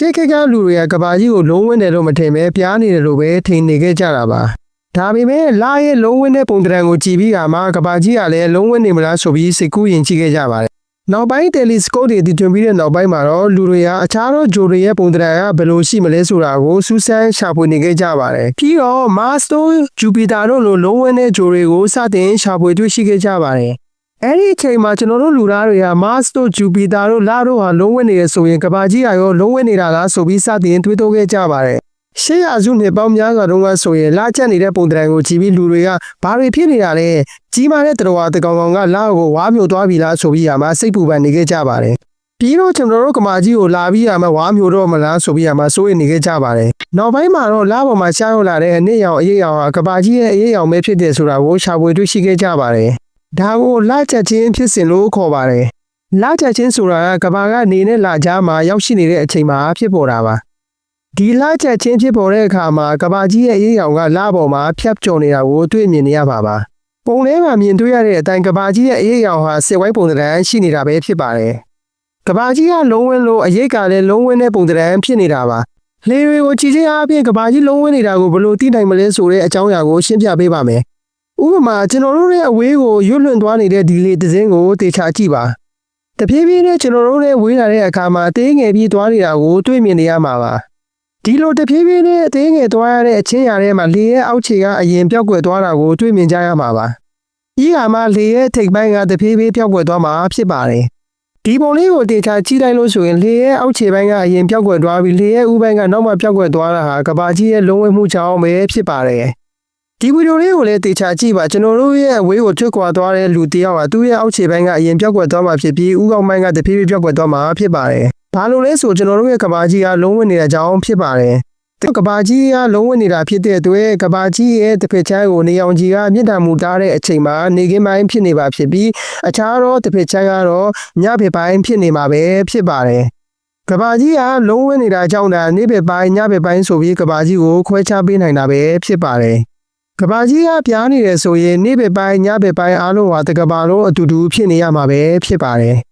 ရှေးခေတ်ကလူတွေကကဘာကြီးကိုလုံးဝနေလို့မထင်ပဲပြားနေတယ်လို့ပဲထင်နေခဲ့ကြတာပါဒါပေမဲ့လာရဲ့လုံးဝတဲ့ပုံတံကိုကြည့်ပြီးကမှကဘာကြီးကလည်းလုံးဝနေမလားဆိုပြီးစိတ်ကူးရင်ကြည့်ခဲ့ကြပါတယ်နောက်ပိုင်းတယ်လီစကိုတွေတည်ထွင်ပြီးတဲ့နောက်ပိုင်းမှာတော့လူတွေကအခြားသောဂျိုတွေရဲ့ပုံတံကဘယ်လိုရှိမလဲဆိုတာကိုစူးစမ်းရှာဖွေနေခဲ့ကြပါတယ်ပြီးတော့ Master Jupiter တို့လိုလုံးဝတဲ့ဂျိုတွေကိုစတင်ရှာဖွေတွေ့ရှိခဲ့ကြပါတယ် အဲ့ဒီအချိန်မှာကျွန်တော်တို့လူသားတွေက Mars တို့ Jupiter တို့လတို့ဟာလုံးဝနေရဆိုရင်ကဘာကြီးကရောလုံးဝနေတာလားဆိုပြီးစတင်တွေးတောခဲ့ကြပါတယ်။ရှေးရာစုနှစ်ပေါင်းများစွာတုန်းကဆိုရင်လကျက်နေတဲ့ပုံတံကိုကြည့်ပြီးလူတွေကဘာတွေဖြစ်နေတာလဲကြီးမားတဲ့တတော်ဝါတကောင်ကောင်ကလကိုဝါမျိုးသွားပြီလားဆိုပြီးရမှာစိတ်ပူပန်နေခဲ့ကြပါတယ်။ပြီးတော့ကျွန်တော်တို့ကမာကြီးကိုလာပြီးရမှာဝါမျိုးတော့မလားဆိုပြီးရမှာစိုးရိမ်နေခဲ့ကြပါတယ်။နောက်ပိုင်းမှာတော့လပေါ်မှာရှားရောက်လာတဲ့အနစ်ရောင်အရေးရောင်ဟာကဘာကြီးရဲ့အရေးရောင်ပဲဖြစ်တယ်ဆိုတာကိုရှာဖွေတွေ့ရှိခဲ့ကြပါတယ်။ ဒါကိုလာချက်ချင်းဖြစ်စဉ်လို့ခေါ်ပါတယ်။လာချက်ချင်းဆိုတာကကဘာကနေနဲ့လာကြားမှာရောက်ရှိနေတဲ့အချိန်မှာဖြစ်ပေါ်တာပါ။ဒီလာချက်ချင်းဖြစ်ပေါ်တဲ့အခါမှာကဘာကြီးရဲ့အရေးရောင်ကလာပေါ်မှာဖြတ်ကျော်နေတာကိုတွေ့မြင်နေရပါပါ။ပုံထဲမှာမြင်တွေ့ရတဲ့အတိုင်းကဘာကြီးရဲ့အရေးရောင်ဟာစစ်ဝိုင်းပုံသဏ္ဍာန်ရှိနေတာပဲဖြစ်ပါတယ်။ကဘာကြီးကလုံးဝလို့အရေးကလည်းလုံးဝတဲ့ပုံသဏ္ဍာန်ဖြစ်နေတာပါ။လေတွေကိုကြည့်ချင်းအားဖြင့်ကဘာကြီးလုံးဝနေတာကိုဘယ်လိုသိနိုင်မလဲဆိုတဲ့အကြောင်းအရာကိုရှင်းပြပေးပါမယ်။ ဥပမာကျွန်တော်တို့ရဲ့အဝေးကိုရွတ်လွန့်သွားနေတဲ့ဒီလေတစ်စင်းကိုတေချာကြည့်ပါတဖြည်းဖြည်းနဲ့ကျွန်တော်တို့ရဲ့ဝေးလာတဲ့အခါမှာအသေးငယ်ပြီးသွားနေတာကိုတွေ့မြင်နေရမှာပါဒီလိုတဖြည်းဖြည်းနဲ့အသေးငယ်သွားရတဲ့အချင်းရာထဲမှာလေရဲ့အောက်ခြေကအရင်ပြောက်ကွယ်သွားတာကိုတွေ့မြင်ကြရမှာပါဤဟာမှလေရဲ့ထိပ်ပိုင်းကတဖြည်းဖြည်းပြောက်ကွယ်သွားမှာဖြစ်ပါတယ်ဒီပုံလေးကိုတေချာကြည့်လိုက်လို့ဆိုရင်လေရဲ့အောက်ခြေပိုင်းကအရင်ပြောက်ကွယ်သွားပြီးလေရဲ့ဥပိုင်းကနောက်မှပြောက်ကွယ်သွားတာဟာကဘာကြီးရဲ့လုံးဝမှုကြောင့်ပဲဖြစ်ပါတယ် ဒီဗီဒီယိုလေးကိုလည်းတေချာကြည့်ပါကျွန်တော်တို့ရဲ့အဝေးကိုထွက်ခွာသွားတဲ့လူတစ်ယောက်ကသူ့ရဲ့အောက်ခြေပိုင်းကအရင်ပြောက်ကွယ်သွားမှာဖြစ်ပြီးဥကောင်းပိုင်းကတဖြည်းဖြည်းပြောက်ကွယ်သွားမှာဖြစ်ပါတယ်။ဘာလို့လဲဆိုကျွန်တော်တို့ရဲ့ကဘာကြီးကလုံးဝနေတဲ့ကြောင်းဖြစ်ပါတယ်။ကဘာကြီးကလုံးဝနေတာဖြစ်တဲ့အတွက်ကဘာကြီးရဲ့တစ်ဖက်ချမ်းကိုနေအောင်ကြီးကမြင့်တံမူတားတဲ့အချိန်မှာနေကင်းပိုင်းဖြစ်နေပါဖြစ်ပြီးအခြားသောတစ်ဖက်ချမ်းကတော့ညဘက်ပိုင်းဖြစ်နေမှာပဲဖြစ်ပါတယ်။ကဘာကြီးကလုံးဝနေတာကြောင့်ဒါနေ့ဘက်ပိုင်းညဘက်ပိုင်းဆိုပြီးကဘာကြီးကိုခွဲခြားပေးနိုင်တာပဲဖြစ်ပါတယ်။ ကဘာကြီးကပြားနေတယ်ဆိုရင်နေ့ဘက်ပိုင်းညဘက်ပိုင်းအားလုံးဟာတကဘာလုံးအတူတူဖြစ်နေရမှာပဲဖြစ်ပါတယ်